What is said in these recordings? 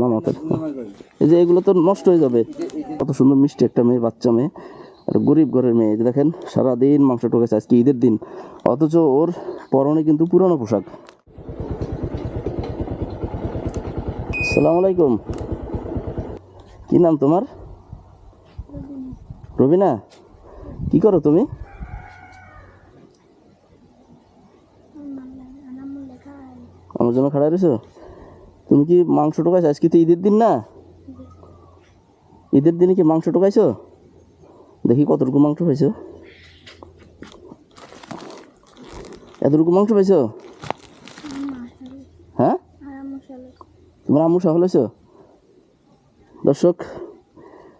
মামাতে এই যে এগুলো তো নষ্ট হয়ে যাবে। কত সুন্দর মিষ্টি একটা মেয়ে, বাচ্চা মেয়ে, আর গরিব ঘরের মেয়ে। যে দেখেন, সারাদিন মাংস টোকেছে আজকে ঈদের দিন। অথচ ওর পরনে কিন্তু পুরনো পোশাক। আসসালামু আলাইকুম। কি নাম তোমার? রবিনা। কি করো তুমি? আমার জন্য খাড়া রয়েছো? তুমি কি মাংস টোকাইছো আজকে তো ঈদের দিন না? ঈদের দিনে কি মাংস টোকাইছো দেখি কতটুকু মাংস পাইছো। এতটুকু মাংস পাইছো? হ্যাঁ? তোমার আম্মু সফল হয়েছো দর্শক,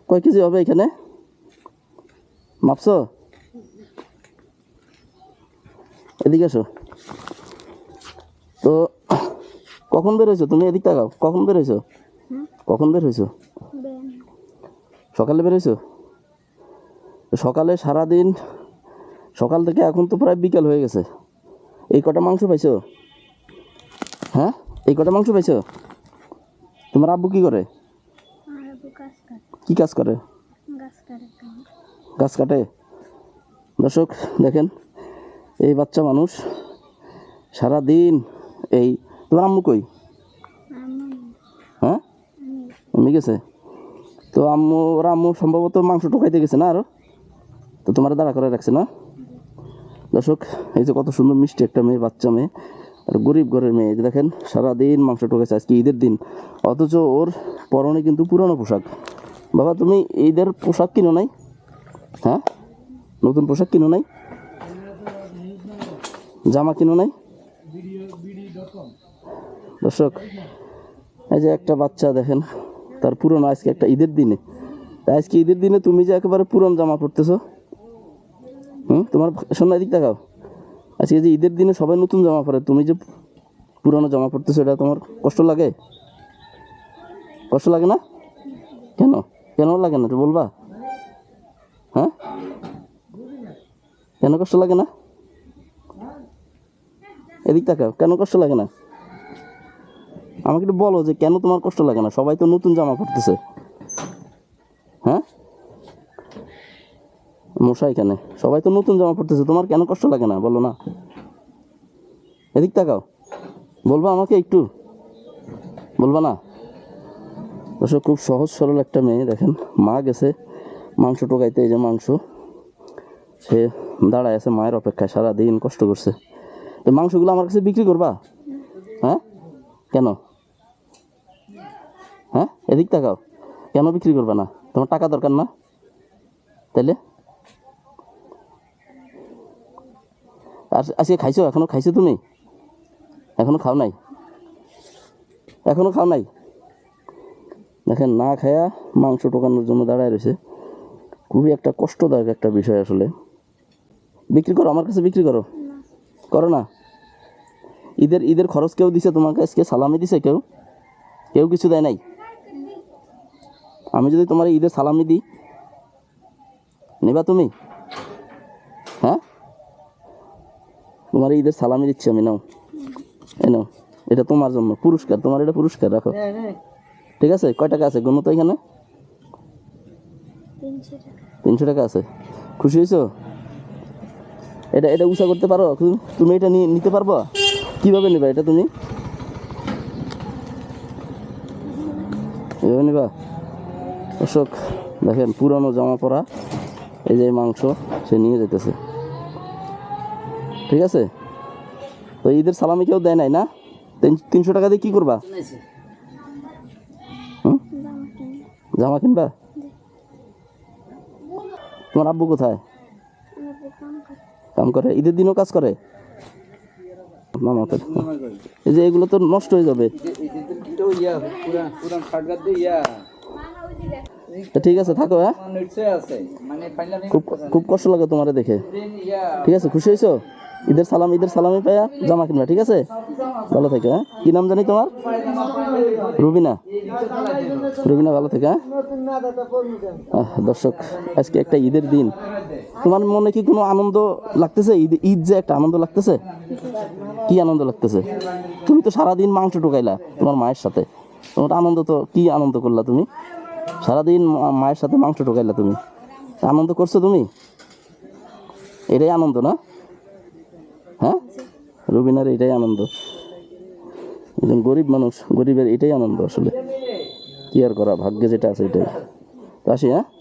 কয় কেজি হবে এখানে? মাপছো? এদিকে আসো। তো কখন বের হয়েছো? তুমি এদিক তাকাও। কখন বের হয়েছো? কখন বের হয়েছো? সকালে বের হয়েছো? সকালে সারাদিন সকাল থেকে এখন তো প্রায় বিকাল হয়ে গেছে। এই কটা মাংস পাইছো? হ্যাঁ? এই কটা মাংস পাইছো? তোমার আব্বু কি করে? কি কাজ করে? গাছ কাটে দর্শক দেখেন এই বাচ্চা মানুষ সারা দিন এই তোমার আম্মু কই? হ্যাঁ? আমি গেছে? তো আম্মু, ওরা আম্মু সম্ভবত মাংস টোকাইতে গেছে না আরও? তো তোমার দাঁড়া করে রাখছে না? দর্শক, এই যে কত সুন্দর মিষ্টি একটা মেয়ে, বাচ্চা মেয়ে, আর গরিব ঘরের মেয়ে যে দেখেন, সারাদিন মাংস টোকাইছে আজকে ঈদের দিন। অথচ ওর পরনে কিন্তু পুরনো পোশাক। বাবা, তুমি ঈদের পোশাক কিনো নাই? হ্যাঁ? নতুন পোশাক কিনো নাই? জামা কিনো নাই? দর্শক, এই যে একটা বাচ্চা দেখেন, তার পুরনো আজকে একটা ঈদের দিনে। আজকে ঈদের দিনে তুমি যে একেবারে পুরনো জামা পরতেছো, হুম? তোমার শোনা এদিক দেখাও। আজকে যে ঈদের দিনে সবাই নতুন জামা পরে, তুমি যে পুরনো জামা পরতেছো, এটা তোমার কষ্ট লাগে? কষ্ট লাগে না? কেন? কেন লাগে না বলবা? হ্যাঁ? কেন কষ্ট লাগে না? এদিক তাকাও, কেন কষ্ট লাগে না? আমাকে একটু বলো যে কেন তোমার কষ্ট লাগে না? সবাই তো নতুন জামা পরতেছে। হ্যাঁ? মশা এখানে। সবাই তো নতুন জামা পড়তেছে তোমার কেন কষ্ট লাগে না? বলো না। এদিক তাকাও। বলবা আমাকে একটু? বলবা না? দর্শক খুব সহজ সরল একটা মেয়ে, দেখেন। মা গেছে মাংস টোকাইতে এই যে মাংস। সে দাঁড়ায় আছে মায়ের অপেক্ষায়, সারাদিন কষ্ট করছে। তো মাংসগুলো আমার কাছে বিক্রি করবা? হ্যাঁ? কেন? হ্যাঁ? এদিক তাকাও। কেন বিক্রি করবে না? তোমার টাকা দরকার না? তাইলে? আর আজকে খাইছো? এখনও খাইছো তুমি? এখনও খাও নাই? এখনও খাও নাই? দেখেন, না খায়া মাংস টোকানোর জন্য দাঁড়ায় রয়েছে। খুবই একটা কষ্টদায়ক একটা বিষয় আসলে। বিক্রি করো, আমার কাছে বিক্রি করো। করো না। ঈদের ঈদের খরচ কেউ দিছে তোমাকে? আজকে সালামি দিছে কেউ? কেউ কিছু দেয় নাই? আমি যদি তোমার ঈদের সালামি দিই নেবা তুমি? হ্যাঁ? তোমার ঈদের সালামি দিচ্ছি আমি নাও। এ নাও এটা তোমার জন্য পুরস্কার তোমার এটা পুরস্কার রাখো। ঠিক আছে? কয় টাকা আছে? গুনো তো এখানে? তিনশো টাকা। আছে। খুশি হয়েছো? এটা এটা উষা করতে পারো? তুমি- তুমি এটা নিয়ে নিতে পারব? কীভাবে নেবা এটা তুমি? এভাবে নেবা? অশোক দেখেন পুরানো জামা পরা, এই যে মাংস, সে নিয়ে যেতেছে ঠিক আছে? তো ঈদের সালামি কেউ দেয় নাই না? তিন- তিনশো টাকা দিয়ে কি করবা? জামা কিনবা? তোমার আব্বু কোথায়? কাম করে? ঈদের দিনও কাজ করে? এই যে এগুলো তো নষ্ট হয়ে যাবে। ঠিক আছে, থাকো হ্যাঁ? খুব কষ্ট লাগে তোমার দেখে। ঠিক আছে, খুশি হয়েছো? ঈদের সালাম, ঈদের সালামি পাইয়া জামা কিনবা, ঠিক আছে? ভালো থেকে হ্যাঁ? কি নাম জানি তোমার? রুবিনা। রুবিনা, ভালো থেকে হ্যাঁ? দর্শক, আজকে একটা ঈদের দিন। তোমার মনে কি কোনো আনন্দ লাগতেছে? ঈদ ঈদ যে একটা আনন্দ লাগতেছে? কি আনন্দ লাগতেছে? তুমি তো সারাদিন মাংস ঢুকাইলা তোমার মায়ের সাথে। তোমার আনন্দ তো, কি আনন্দ করলা তুমি? সারাদিন মায়ের সাথে মাংস ঢোকাইলা তুমি। আনন্দ করছ তুমি? এটাই আনন্দ না? হ্যাঁ? রবিনার এটাই আনন্দ। একজন গরিব মানুষ, গরিবের এটাই আনন্দ আসলে। কি আর করা, ভাগ্যে যেটা আছে এটাই। আসি হ্যাঁ?